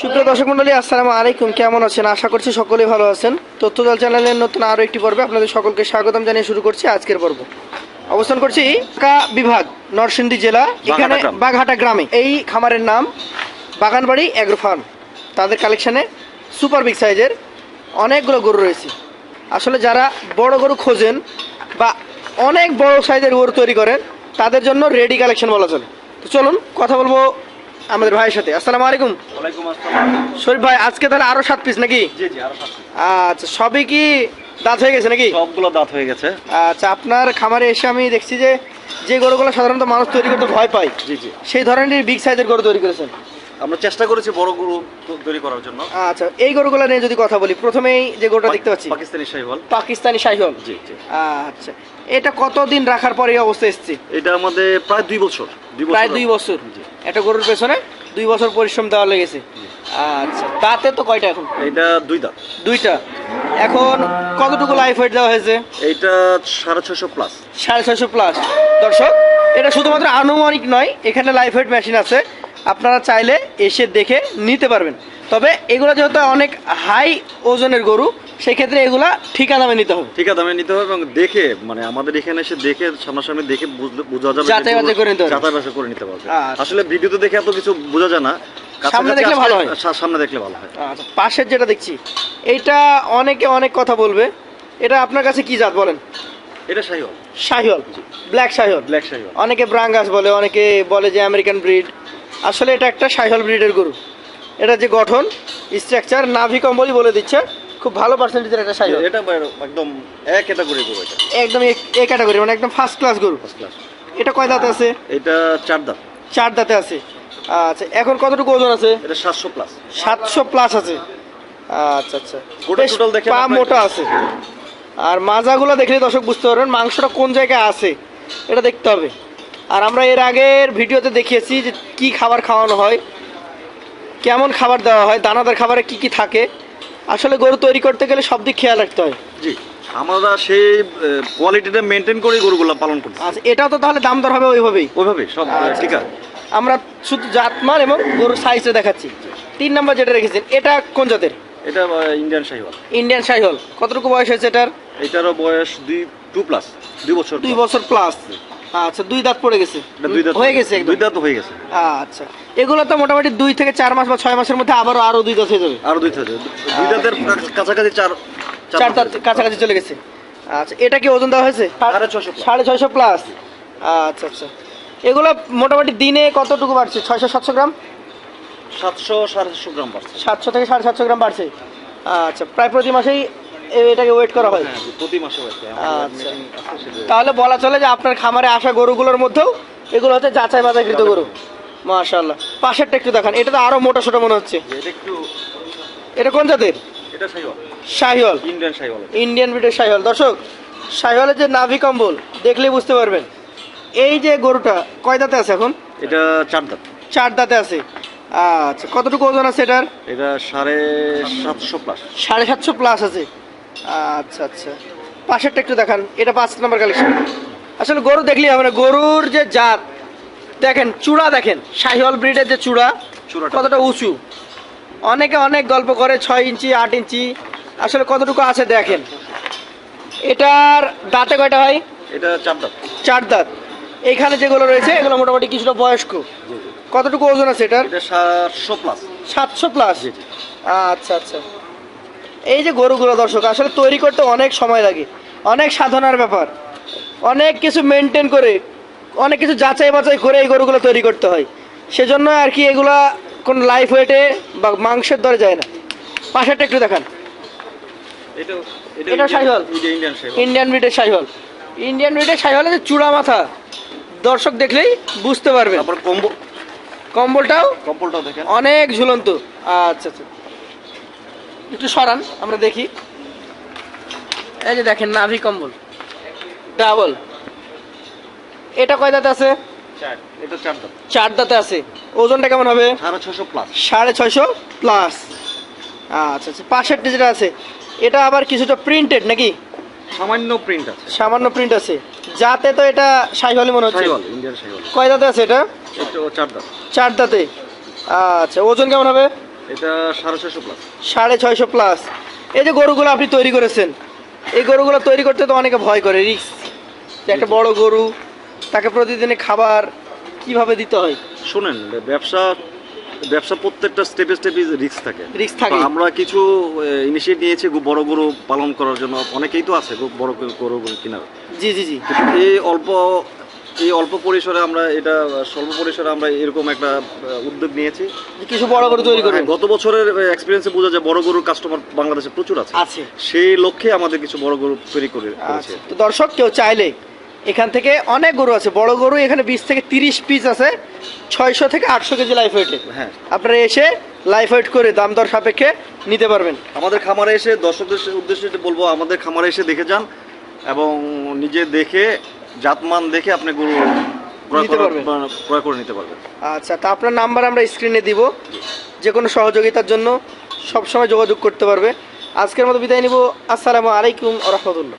সুপ্রিয় দর্শক মন্ডলী আসসালামু আলাইকুম। কেমন আছেন? আশা করছি সকলেই ভালো আছেন। তথ্যদল চ্যানেলের নতুন আরও একটি পর্বে আপনাদের সকলকে স্বাগতম জানিয়ে শুরু করছি আজকের পর্ব। অবস্থান করছি ঢাকা বিভাগ নরসিংদী জেলা এখানে বাঘাটা গ্রামে। এই খামারের নাম বাগানবাড়ি অ্যাগ্রো ফার্ম। তাদের কালেকশনে সুপার বিগ সাইজের অনেকগুলো গরু রয়েছে। আসলে যারা বড় গরু খোঁজেন বা অনেক বড় সাইজের গরু তৈরি করেন তাদের জন্য রেডি কালেকশন বলা চলে। তো চলুন কথা বলব আমাদের ভাইয়ের সাথে। আসসালামু আলাইকুম। শরীফ ভাই আজকে তাহলে আরও সাত পিস নাকি। আচ্ছা সবই কি দাঁত হয়ে গেছে নাকি? সবগুলো দাঁত হয়ে গেছে। আচ্ছা আপনার খামারে এসে আমি দেখছি যে যে গরুগুলো সাধারণত মানুষ তৈরি করতে ভয় পায় জি জি। সেই ধরনের বিগ সাইজের গরু তৈরি করেছেন। আমরা চেষ্টা করেছি বড় গরু তৈরি করার জন্য। আচ্ছা এই গরুগুলো নিয়ে যদি কথা বলি প্রথমেই যে গরুটা দেখতে পাচ্ছি পাকিস্তানি শাহিওয়াল। পাকিস্তানি শাহিওয়াল। জি জি। আচ্ছা এটা কতদিন রাখার পরে এই অবস্থা এসছে? এটা আমাদের প্রায় দুই বছর প্রায় দুই বছর। জি। একটা গরুর পেছনে দুই বছর পরিশ্রম দেওয়া লেগেছে। আচ্ছা তাতে তো কয়টা এখন? এটা দুই দাঁত দুইটা। এখন কতটুকু লাইফ ওয়েট দেওয়া হয়েছে? এইটা সাড়ে ছশো প্লাস সাড়ে ছয়শো প্লাস দর্শক এটা শুধুমাত্র আনুমানিক নয় এখানে লাইফ ওয়েট মেশিন আছে। আপনারা চাইলে এসে দেখে নিতে পারবেন। তবে এগুলো যেহেতু অনেক হাই ওজনের গরু সেই ক্ষেত্রে এগুলা ঠিকা দামে নিতে হবে। ঠিক দামে নিতে হবে এবং দেখে মানে আমাদের এখানে এসে দেখে সামনাসামনি দেখে বোঝা যাবে যাচাই বাছাই করে নিতে হবে। যাচাই বাছাই করে নিতে পারবে আচ্ছা। আসলে ভিডিওতে দেখে এত কিছু বোঝা যায় না। সামনে দেখলে ভালো হয়। সামনে দেখলে ভালো হয়। আচ্ছা পাশের যেটা দেখছি এইটা অনেকে অনেক কথা বলবে। এটা আপনার কাছে কি জাত বলেন? এটা Sahiwal. Sahiwal black Sahiwal black Sahiwal. অনেকে ব্রাঙ্গাস বলে অনেকে বলে যে আমেরিকান ব্রিড আসলে এটা একটা সাইহল ব্রিডের গরু। এটা যে গঠন স্ট্রাকচার নাভি কম্বলই বলে দিচ্ছে। খুব ভালো পার্সেন্টেজের একটা সাইজ। এটা একদম এক ক্যাটাগরি গরু এটা। একদম এ ক্যাটাগরি মানে একদম ফার্স্ট ক্লাস গরু ফার্স্ট ক্লাস এটা কয় দাঁতে আছে? এটা চার দাঁত। চার দাঁতে আছে। আচ্ছা এখন কতটুকু ওজন আছে? এটা সাতশো প্লাস সাতশো প্লাস আছে। আচ্ছা আচ্ছা। total দেখেন পা মোটা আছে। আর মাজাগুলো দেখলে দর্শক বুঝতে পারবেন মাংসটা কোন জায়গায় আছে এটা দেখতে হবে। আর আমরা এর আগের ভিডিওতে দেখিয়েছি যে কি খাবার খাওয়ানো হয় কেমন খাবার দেওয়া হয় দানাদার খাবারে কি কি থাকে। আসলে গরু তৈরি করতে গেলে সব দিক খেয়াল রাখতে হয়। জি আমরা সেই কোয়ালিটিটা মেনটেন করে গরুগুলো পালন করছি আচ্ছা এটাও তো তাহলে দাম দর হবে ওইভাবেই? ওইভাবে সব আচ্ছা। ঠিক আছে। আমরা শুধু জাতমান এবং গরুর সাইজটা দেখাচ্ছি। তিন নম্বর যেটা রেখেছেন এটা কোন জাতের? এটা ইন্ডিয়ান শাহিওয়াল ইন্ডিয়ান শাহিওল কতটুকু বয়স হয়েছে এটার? এটারও বয়স দুই টু প্লাস দুই বছর দুই বছর প্লাস আচ্ছা দুই দাঁত পড়ে গেছে। দুই দাঁত হয়ে গেছে দুই দাঁত হয়ে গেছে। আচ্ছা এগুলো তো মোটামুটি দুই থেকে চার মাস বা ছয় মাসের মধ্যে আবারও আরও দুই দাঁত হয়ে যাবে। আরও দুই দাঁত দুই দাঁতের কাছাকাছি চার চার দাঁত কাছাকাছি চলে গেছে। আচ্ছা এটা কি ওজন দেওয়া হয়েছে? সাড়ে ছয়শো প্লাস আচ্ছা আচ্ছা। এগুলো মোটামুটি দিনে কতটুকু বাড়ছে? ছয়শো সাতশো গ্রাম? সাতশো সাড়ে সাতশো গ্রাম পারছে সাতশো থেকে সাড়ে সাতশো গ্রাম বাড়ছে। আচ্ছা প্রায় প্রতি মাসেই এটাকে ওয়েট করা হয়। হ্যাঁ প্রতি মাসে আচ্ছা। তাহলে বলা চলে যে আপনার খামারে আসা গরুগুলোর মধ্যেও এগুলো হচ্ছে যাচাই বাছাইকৃত গরু মাশাল্লাহ পাশেরটা একটু দেখান এটা তো আরও মোটা সোটা মনে হচ্ছে। এটা কোন জাতের? এটা শাহিওয়াল শাহিওল ইন্ডিয়ান শাহিওয়াল ইন্ডিয়ান ব্রিডের শাহিওল দর্শক শাহিওলের যে নাভি কম্বল দেখলেই বুঝতে পারবেন। এই যে গরুটা কয় দাঁতে আছে এখন? এটা চার দাঁত। চার দাঁতে আছে। আচ্ছা কতটুকু ওজন আছে এটার? এটা সাড়ে সাতশো প্লাস সাড়ে সাতশো প্লাস আছে। আচ্ছা আচ্ছা। পাশেরটা একটু দেখান এটা পাঁচ নম্বর কালেকশন আসলে গরু দেখলেই হবে না গরুর যে জাত দেখেন চূড়া দেখেন শাহিওয়াল ব্রিডের যে চূড়া চূড়াটা। কতটা উঁচু। অনেকে অনেক গল্প করে ছয় ইঞ্চি আট ইঞ্চি আসলে কতটুকু আছে দেখেন। এটার দাঁতে কয়টা হয়? এটা চার দাঁত। চার দাঁত। এইখানে যেগুলো রয়েছে এগুলো মোটামুটি কিছুটা বয়স্ক। কতটুকু ওজন আছে এটার? সাতশো প্লাস সাতশো প্লাস। আচ্ছা আচ্ছা। এই যে গরুগুলো দর্শক আসলে তৈরি করতে অনেক সময় লাগে। অনেক সাধনার ব্যাপার। অনেক কিছু মেনটেন করে অনেক কিছু যাচাই বাছাই করে এই গরুগুলো তৈরি করতে হয়। সেজন্য আর কি এগুলা কোন লাইফ ওয়েটে বা মাংসের দরে যায় না। পাশেরটা একটু দেখান। এটা শাহিওয়াল? ইন্ডিয়ান ব্রিডের সাইহল। ইন্ডিয়ান ব্রিডের সাইহলের যে চূড়া মাথা। দর্শক দেখলেই বুঝতে পারবে কম্বলটাও কম্বলটাও দেখেন। অনেক ঝুলন্ত। আচ্ছা আচ্ছা। একটু সরান আমরা দেখি। এই যে দেখেন নাভি কম্বল। ডাবল। এটা কয় দাঁতে আছে? চার। দাঁত। আছে। ওজনটা কেমন হবে? সাড়ে ছয়শো প্লাস আচ্ছা আচ্ছা পাশেরটা যেটা আছে এটা আবার কিছুটা প্রিন্টেড নাকি? সামান্য প্রিন্ট আছে। সামান্য প্রিন্ট আছে। যাতে তো এটা সাইহলি মনে হচ্ছে। শাহিওয়াল কয় দাঁতে আছে এটা? চার দাঁতে। আচ্ছা ওজন কেমন হবে? এটা সাড়ে ছয়শো প্লাস সাড়ে ছয়শো প্লাস এই যে গরুগুলো আপনি তৈরি করেছেন এই গরুগুলো তৈরি করতে তো অনেকে ভয় করে রিক্স একটা বড় গরু তাকে প্রতিদিনে খাবার কীভাবে দিতে হয়? শোনেন ব্যবসা ব্যবসা প্রত্যেকটা স্টেপে স্টেপে রিস্ক থাকে। রিস্ক থাকে আমরা কিছু ইনিশিয়েট নিয়েছি বড় গরু পালন করার জন্য। অনেকেই তো আছে বড় গরু- কেনার। জি জি জি। এই অল্প এই অল্প পরিসরে আমরা এটা স্বল্প পরিসরে আমরা এরকম একটা উদ্যোগ নিয়েছি। কিছু বড় গরু তৈরি করবেন হ্যাঁ, গত বছরের এক্সপিরিয়েন্সে বোঝা যায় বড় গরুর কাস্টমার বাংলাদেশে প্রচুর আছে। আছে। সেই লক্ষ্যে আমাদের কিছু বড় গরু তৈরি করে করেছি। আচ্ছা তো দর্শক কেউ চাইলে এখান থেকে অনেক গরু আছে। বড় গরু এখানে বিশ থেকে তিরিশ পিস আছে। ছয়শো থেকে আটশো কেজি লাইফ ওয়েটে হ্যাঁ। আপনারা এসে লাইফ ওয়েট করে দাম দর সাপেক্ষে নিতে পারবেন। আমাদের খামারে এসে দর্শকদের উদ্দেশ্যে বলব আমাদের খামারে এসে দেখে যান এবং নিজে দেখে জাতমান দেখে আপনি গরু ক্রয় পারবেন। বা- ক্রয় করে নিতে পারবেন। আচ্ছা তা আপনার নাম্বার আমরা স্ক্রিনে দিব। যে কোনো সহযোগিতার জন্য সবসময় যোগাযোগ করতে পারবে। আজকের মতো বিদায় নিব। আসসালামু আলাইকুম রহমতুল্লাহ।